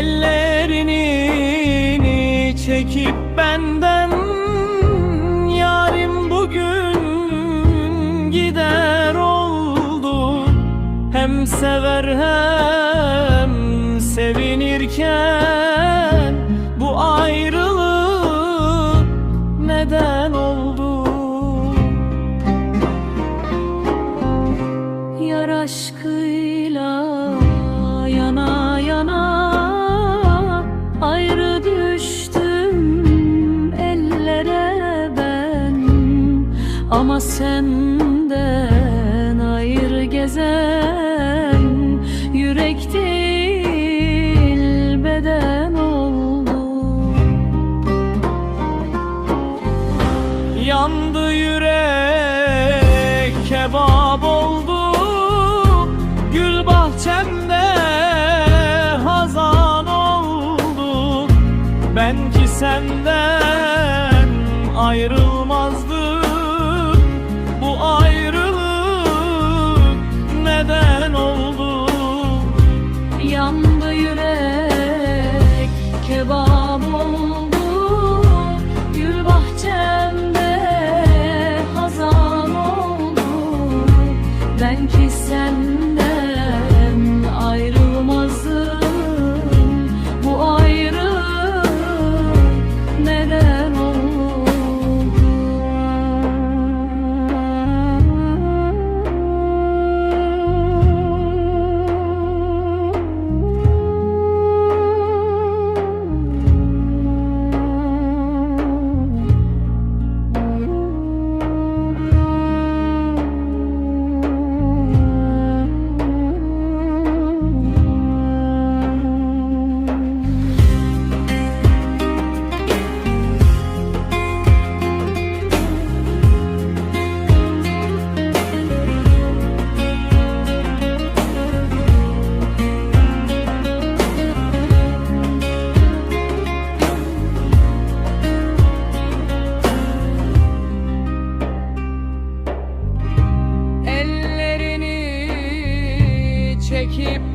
Ellerini çekip benden Yarim bugün gider oldu. Hem sever hem sevinirken Ama senden ayrı gezen Yürek değil beden oldu. Yandı yürek kebap oldu. Gül bahçemde hazan oldu. Ben ki senden ayrıldım sanki senden keep